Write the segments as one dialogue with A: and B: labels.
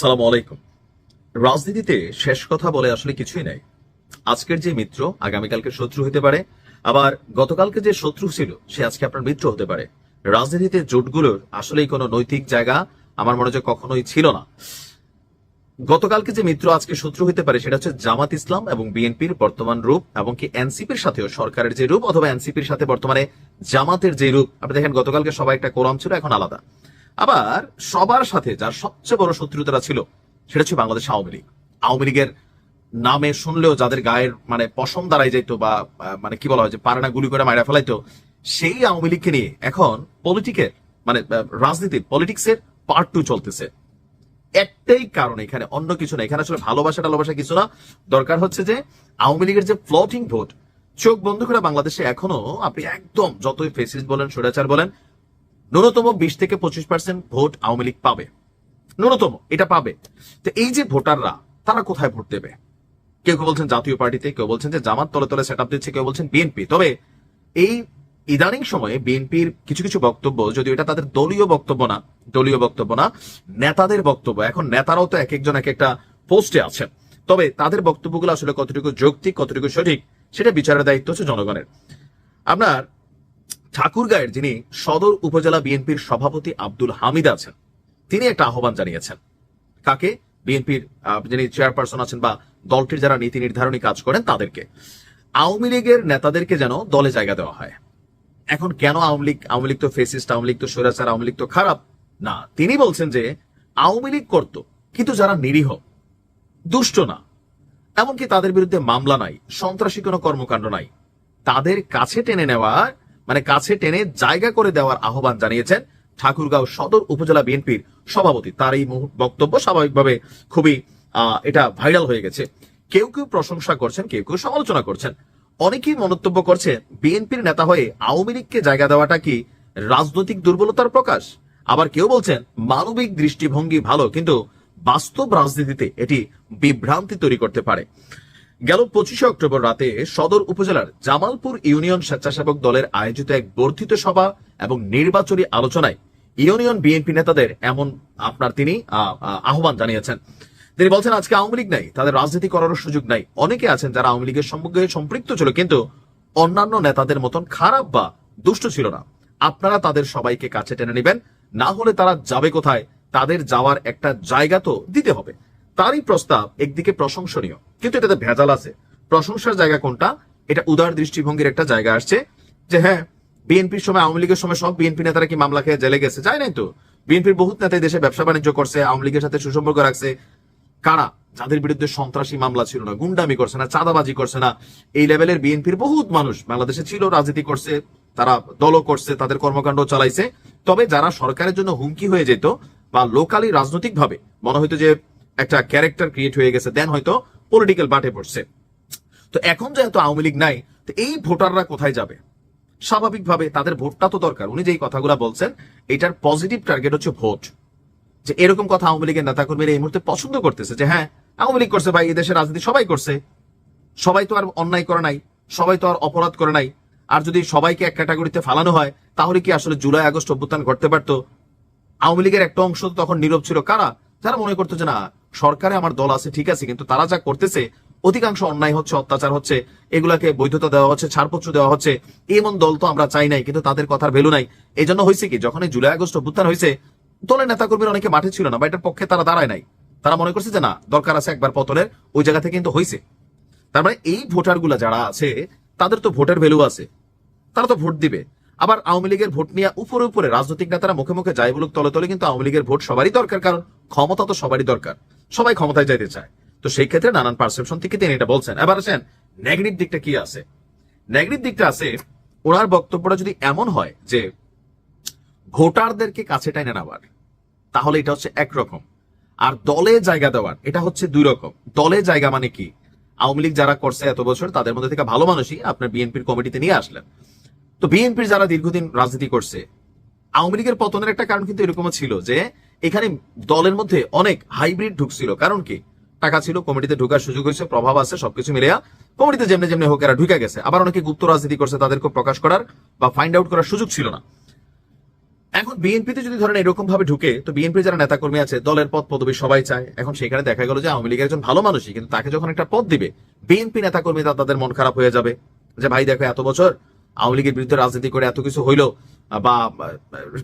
A: সালাম আলাইকুম। রাজনীতিতে শেষ কথা বলে আসলে কিছুই নাই। আজকের যে মিত্র আগামীকালকে শত্রু হতে পারে, আবার গতকালকে যে শত্রু ছিল, সে আজকে আপনার মিত্র হতে পারে। রাজনীতিতে জোটগুলোর আসলেই কোনো নৈতিক জায়গা আমার মনে হয় কখনোই ছিল না। গতকালকে যে মিত্র আজকে শত্রু হতে পারে, সেটা হচ্ছে জামাত ইসলাম এবং বিএনপির বর্তমান রূপ, এবং কি এনসিপির সাথেও সরকারের যে রূপ, অথবা এনসিপির সাথে বর্তমানে জামাতের যে রূপ। আপনি দেখেন, গতকালকে সবাই একটা কোরাম ছিল, এখন আলাদা। আবার সবার সাথে যার সবচেয়ে বড় শত্রুতারা ছিল সেটা হচ্ছে বাংলাদেশ আওয়ামী লীগ। আওয়ামী লীগের নামে শুনলেও যাদের গায়ের মানে পশম দাঁড়াই যাইতো বা মানে কি বলা হয় যে পারানা গুলি করে মারা ফেলাইতো সেই আওয়ামী লীগকে নিয়ে এখন পলিটিকের মানে আহ, রাজনীতি পলিটিক্সের পার্ট টু চলতেছে। একটাই কারণ এখানে অন্য কিছু না। এখানে আসলে ভালোবাসা টালোবাসা কিছু না। দরকার হচ্ছে যে আওয়ামী লীগের যে ফ্লোটিং ভোট চোখ বন্ধ করে বাংলাদেশে এখনও আপনি একদম যতই ফেসিস বলেন স্বৈরাচার বলেন ন্যূনতম বিশ থেকে পঁচিশ পার্সেন্ট ভোট আওয়ামী লীগ পাবে। ন্যূনতম, এটা পাবে। তো এই যে ভোটাররা, তারা কোথায় ভোট দেবে? কেউ কেউ বলছেন জাতীয় পার্টিতে, কেউ বলছেন যে জামাত তলে তলে সেট দিচ্ছে, কেউ বলছেন বিএনপি। তবে এই ইদানিং সময়ে বিএনপির কিছু কিছু বক্তব্য যদি এটা তাদের দলীয় বক্তব্য না, দলীয় বক্তব্য না, নেতাদের বক্তব্য, এখন নেতারাও তো এক একজন এক একটা পোস্টে আছেন। তবে তাদের বক্তব্যগুলো আসলে কতটুকু যৌক্তিক, কতটুকু সঠিক, সেটা বিচারের দায়িত্ব হচ্ছে জনগণের। আপনার ঠাকুরগাঁয়ের যিনি সদর উপজেলা বিএনপির সভাপতি আব্দুল হামিদ আছেন, তিনি একটা আহ্বান জানিয়েছেন। কাকে? বিএনপির যিনি চেয়ারপারসন আছেন বা দলটির যারা নীতি নির্ধারণী কাজ করেন তাদেরকে। আওয়ামী লীগের নেতাদেরকে যেন দলে জায়গা দেওয়া হয়। এখন কেন আওয়ামী লীগ আওয়ামী লীগ তো ফেসিস্ট আওয়ামী লীগ তো স্বৈরাচার, আওয়ামী লীগ তো খারাপ? না, তিনি বলছেন যে আওয়ামী লীগ করত, কিন্তু যারা নিরীহ, দুষ্ট না। এমনকি তাদের বিরুদ্ধে মামলা নাই, সন্ত্রাসী কোনো কর্মকাণ্ড নাই। তাদের কাছে টেনে নেওয়ার মানে কাছে টেনে জায়গা করে দেওয়ার আহ্বান জানিয়েছেন ঠাকুরগাঁও সদর উপজেলা বিএনপির সভাপতি। তার এই বক্তব্য স্বাভাবিকভাবে খুবই এটা ভাইরাল হয়ে গেছে। কেউ কেউ প্রশংসা করছেন, কেউ কেউ সমালোচনা করছেন। অনেকেই মন্তব্য করছে, বিএনপির নেতা হয়ে আওয়ামী লীগকে জায়গা দেওয়াটা কি রাজনৈতিক দুর্বলতার প্রকাশ? আবার কেউ বলছেন, মানবিক দৃষ্টিভঙ্গি ভালো, কিন্তু বাস্তব রাজনীতিতে এটি বিভ্রান্তি তৈরি করতে পারে। গেল পঁচিশে অক্টোবর রাতে সদর উপজেলার জামালপুর ইউনিয়ন স্বেচ্ছাসেবক দলের আয়োজিত এক বর্ধিত সভা এবং নির্বাচনী আলোচনায় ইউনিয়ন বিএনপি নেতাদের এমন আপনার তিনি আহ, আহ, আহ্বান জানিয়েছেন। তিনি বলছেন আজকে আওয়ামী লীগ নাই তাদের রাজনীতি করার সুযোগ নাই। অনেকে আছেন যারা আওয়ামী লীগের সম্পর্কে সম্পৃক্ত ছিল কিন্তু অন্যান্য নেতাদের মতন খারাপ বা দুষ্ট ছিল না। আপনারা তাদের সবাইকে কাছে টেনে নেবেন না হলে তারা যাবে কোথায়? তাদের যাওয়ার একটা জায়গা তো দিতে হবে। তারই প্রস্তাব একদিকে প্রশংসনীয়, কিন্তু এটাতে ভেজাল আছে। প্রশংসার জায়গা কোনটা? এটা উদার দৃষ্টিভঙ্গির একটা জায়গা আসছে যে হ্যাঁ বিএনপির সময়, আওয়ামী লীগের সময় সব বিএনপি নেতারা কি মামলা খেয়ে জেলে গেছে? যায় নাই তো। বিএনপির বহুত নেতাই দেশে ব্যবসা বাণিজ্য করছে, আওয়ামী লীগের সাথে সুসম্পর্ক রাখছে। কারা? যাদের বিরুদ্ধে সন্ত্রাসী মামলা ছিল না, গুন্ডামি করছে না, চাঁদাবাজি করছে না। এই লেভেলের বিএনপির বহুত মানুষ বাংলাদেশে ছিল, রাজনীতি করছে, তারা দলও করছে, তাদের কর্মকাণ্ড চালাইছে। তবে যারা সরকারের জন্য হুমকি হয়ে যেত বা লোকালি রাজনৈতিক ভাবে মনে হয়তো যে একটা ক্যারেক্টার ক্রিয়েট হয়ে গেছে দেন হয়তো পলিটিক্যাল বাটে পড়ছে। তো এখন যেহেতু আওয়ামী লীগ নাই, তো এই ভোটাররা কোথায় যাবে? স্বাভাবিকভাবে তাদের ভোটটা তো দরকার। উনি যেই কথাগুলো বলছেন, এটার পজিটিভ টার্গেট হচ্ছে ভোট। যে এরকম কথা আওয়ামী লীগের নেতাকর্মীরা এই মুহূর্তে পছন্দ করতেছে যে হ্যাঁ আওয়ামী লীগ করছে ভাই এদেশের রাজনীতি সবাই করছে। সবাই তো আর অন্যায় করে নাই, সবাই তো আর অপরাধ করে নাই। আর যদি সবাইকে এক ক্যাটাগরিতে ফালানো হয়, তাহলে কি আসলে জুলাই আগস্ট অভ্যুত্থান ঘটতে পারতো? আওয়ামী লীগের একটা অংশ তখন নীরব ছিল কারা? যারা মনে করতো যে না সরকারে আমার দল আছে, ঠিক আছে, কিন্তু তারা যা করতেছে, অধিকাংশ অন্যায় হচ্ছে, অত্যাচার হচ্ছে, এগুলাকে বৈধতা দেওয়া হচ্ছে, ছাড়পত্র দেওয়া হচ্ছে, এমন দল তো আমরা চাই নাই, কিন্তু তাদের কথার ভ্যালু নাই। এই জন্য হয়েছে কি যখন এই জুলাই আগস্ট অভ্যুত্থান হয়েছে, দলের নেতাকর্মীরা অনেকে মাঠে ছিল না, বা এটার পক্ষে তারা দাঁড়ায় নাই। তারা মনে করছে যে না, দরকার আছে একবার পতনের, ওই জায়গা থেকে কিন্তু হয়েছে। তার মানে এই ভোটারগুলা যারা আছে, তাদের তো ভোটের ভ্যালু আছে। তারা তো ভোট দিবে। আবার আওয়ামী লীগের ভোট নিয়ে উপরে উপরে রাজনৈতিক নেতারা মুখে মুখে যায় বলুক, তলে তলে কিন্তু আওয়ামী লীগের ভোট সবারই দরকার, কারণ ক্ষমতা তো সবারই দরকার। সবাই ক্ষমতায় যাইতে চায়। তো সেই ক্ষেত্রে নানান পারসেপশন থেকে তিনি এটা বলছেন। এবার আসেন নেগেটিভ দিকটা কি আছে? নেগেটিভ দিকটা আছে, ওনার বক্তব্যটা যদি এমন হয় যে, ভোটারদেরকে কাছে টাইনে নেওয়ার, তাহলে এটা হচ্ছে একরকম আর দলে জায়গা দেওয়ার, এটা হচ্ছে দুই রকম। দলে জায়গা মানে কি? আওয়ামী লীগ যারা করছে এত বছর, তাদের মধ্যে থেকে ভালো মানুষই আপনার বিএনপির কমিটিতে নিয়ে আসলেন। তো বিএনপির যারা দীর্ঘদিন রাজনীতি করছে, আওয়ামী লীগের পতনের একটা কারণ কিন্তু এরকমও ছিল যে এখানে দলের মধ্যে অনেক হাইব্রিড ঢুকছিল। কারণ কি? টাকা ছিল, কমিটিতে ঢুকার সুযোগ হয়েছে, প্রভাব আছে, সবকিছু মিলিয়া। কমিটিতে যেমনি যেমনি হোক এরা ঢুকে গেছে। আবার অনেকে গুপ্ত রাজনীতি করছে তাদেরকে প্রকাশ করার বা ফাইন্ড আউট করার সুযোগ ছিল না। এখন বিএনপিতে যদি ধরেন এরকম ভাবে ঢুকে, তো বিএনপি যারা নেতাকর্মী আছে, দলের পদ পদবি সবাই চায়। এখন সেখানে দেখা গেল যে আওয়ামী লীগের একজন ভালো মানুষই, কিন্তু তাকে যখন একটা পদ দিবে, বিএনপি নেতাকর্মী তাদের মন খারাপ হয়ে যাবে। যে ভাই দেখো, এত বছর আওয়ামী লীগের বিরুদ্ধে রাজনীতি করে এত কিছু হইল বা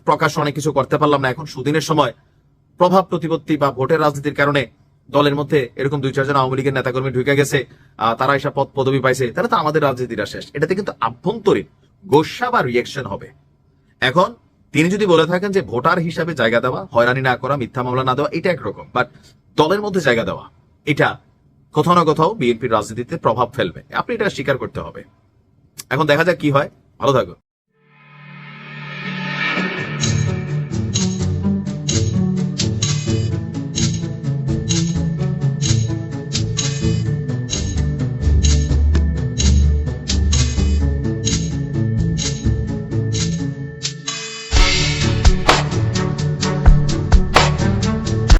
A: প্রকাশ অনেক কিছু করতে পারলাম না। এখন সুদিনের সময় প্রভাব প্রতিপত্তি বা ভোটের রাজনীতির কারণে দলের মধ্যে এরকম দুই, চারজন আওয়ামী লীগের নেতাকর্মী ঢুকে গেছে তারা এসব পদ, পদবি পাইছে তাহলে তো আমাদের রাজনীতিটা শেষ। এটাতে কিন্তু আভ্যন্তরীণ গোসা বা রিয়েকশন হবে। এখন তিনি যদি বলে থাকেন যে ভোটার হিসাবে জায়গা দেওয়া, হয়রানি না করা, মিথ্যা মামলা না দেওয়া, এটা একরকম। বাট দলের মধ্যে জায়গা দেওয়া, এটা কোথাও না কোথাও বিএনপির রাজনীতিতে প্রভাব ফেলবে। আপনি এটা স্বীকার করতে হবে। এখন দেখা যাক কি হয়। ভালো থাকো